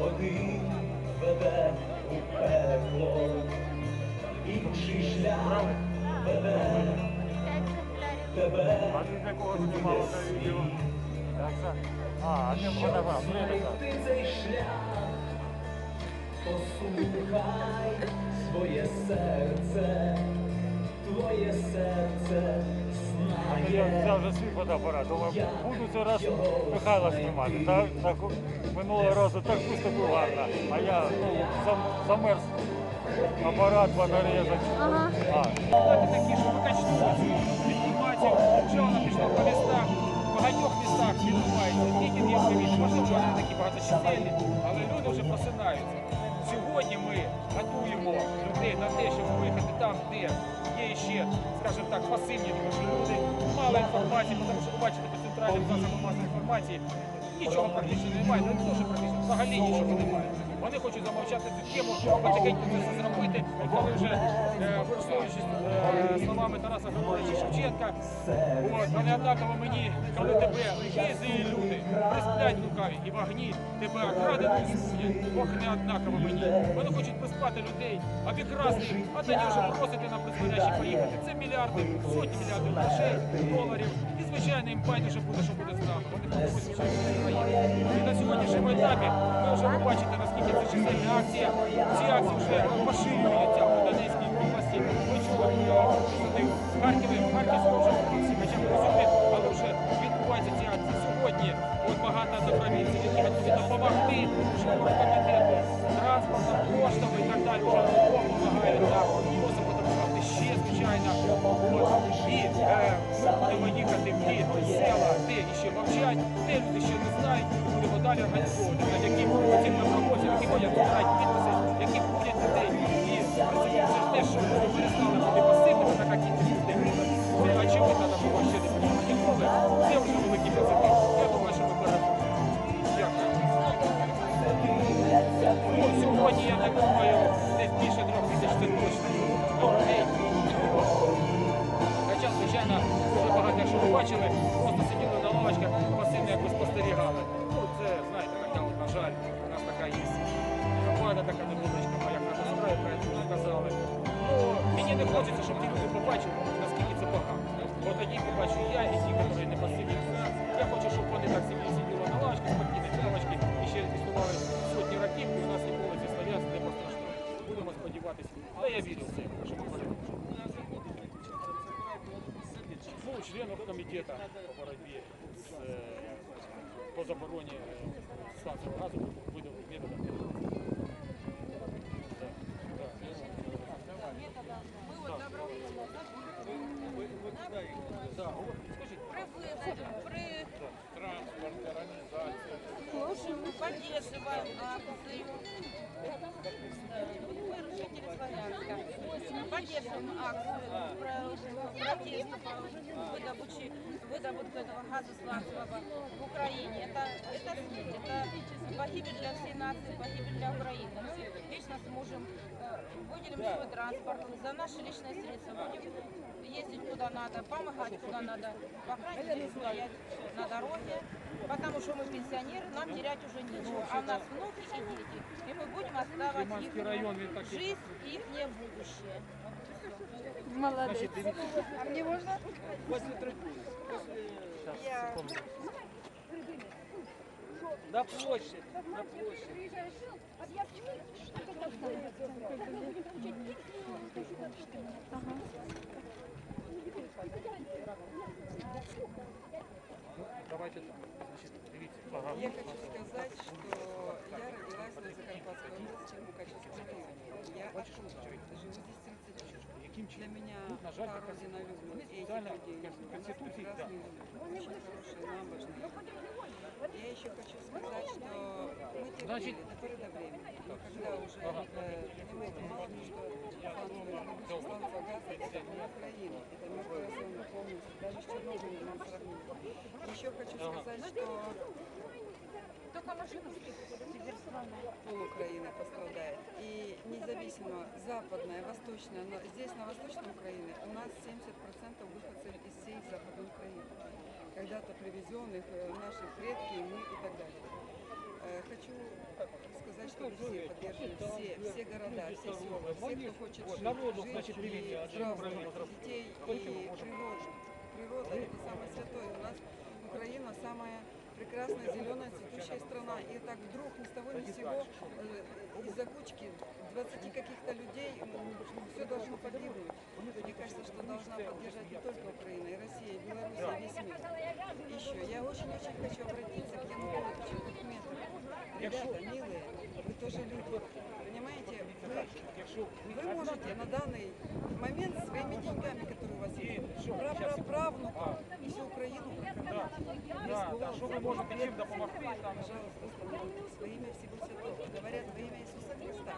один веде у пекло, інший шлях веде тебе у світ. Щоб знайти цей шлях, послухай своє серце, твоє серце. Я взяв вже свій фотоапарат, думаю, буду цей раз Михайла знімати. Так, так минулого разу так виступив гарно, а я ну, зам, замерз. Апарат, батарея Ага. А, Знаєте, такі, що викачнуться інформацію, вже вона пішла по містах, в багатьох містах відбувається. Тільки є привіт, можливо, вони такі багаточисельні, але люди вже просинаються. Сьогодні ми готуємо людей на те, щоб виїхати там, де є ще, скажімо так, пасивні, тому що люди мало інформації, тому що ви бачите по центральним засобам масової інформації нічого практично немає, ну не те, практично, взагалі нічого немає. Вони хочуть замовчати цю тему, потихеньку це зробити, і коли вже е, користуючись е, словами Тараса Григоровича Шевченка, от, вони однаково мені, коли тебе злі люди, присплять лукаві і вогні, тебе окрадено судять, Бог не однаково мені. Вони хочуть приспати людей, обікрасти, а тоді вже просити на призволяще поїхати. Це мільярди, сотні мільярдів грошей, доларів. І звичайно їм байдуже буде, що буде з нами. Вони хочуть країни. І на сьогоднішньому етапі ви вже ви бачите, наскільки це чисельна акція. Ці акції вже поширюються в Харкові, в Харківській вже області, хоча б розумі, але вже відбуваються ці акції сьогодні. От багато добровільців, які готові допомогти школу Бо тоді побачу я і ті, які не пасивні. Я хочу, щоб вони так собі сиділи на лавочках, спокійні лавочки, і ще існували сотні років, і у нас ніколи ці слов'янські не постраждали. Будемо сподіватися. Але я вірю в це, що ми переможемо. Ну, членов комітету по боротьбі з, е, по забороні е, станційного газу Поддерживаем акцию. Мы жители Славянска. Поддерживаем акцию выдобыче, выработке этого газа сланцевого в Украине. Это, это смерть, это погибель для всей нации, погибель для Украины. Мы лично с мужем э, выделим свой транспорт за наши личные средства. Будем ездить куда надо, помогать куда надо, по крайней мере стоять на дороге, потому что мы пенсионеры, нам терять уже нечего, а у нас внуки и дети, и мы будем оставать их район, так и- жизнь, их будущее. Молодець. А мне можно? Я... На площадь, на площадь. Давайте так. Я хочу сказать, что я родилась на Закарпатской области в Мукачевском районе. Я оттуда, живу здесь 30 лет. Для меня Ну, та родина любит мы этих специально людей. У нас прекрасные люди, очень хорошие, набожные. Я еще хочу сказать, что мы терпели Значит- до поры до времени. Но когда уже э, мы понимали, что сланцевый сланцевый газ это не Украина, это мертвая зона полностью, даже с Чернобылем нам сравнить. Еще хочу сказать, что Только машину теперь с вами. Пол Украины пострадает. И независимо западная, восточная, но здесь на восточной Украине у нас 70% выходцев из всей западной Украины. Когда-то привезенных, э, наши предки, мы и так далее. Э, Хочу сказать, что все поддерживают, все, все города, все села, все, кто хочет жить, жить и здравствовать, детей и природу. Природа – это самое святое. У нас Украина самая прекрасная, зеленая, цветущая страна. И так вдруг ни с того ни с сего э, из-за кучки 20 каких-то людей все должно погибнуть. Мне кажется, что должна поддержать не только Украина, и Россия, и Беларусь, и весь мир. Еще я очень-очень хочу обратиться к Януковичу, к. Ребята, милые, вы тоже люди. Понимаете, вы, вы можете на данный момент своими деньгами, которые у вас есть, правнукам і всю Украину. Да, да, что мы можем им допомогти? Пожалуйста, остановитесь во имя всего святого. Говорят, во имя Иисуса Христа.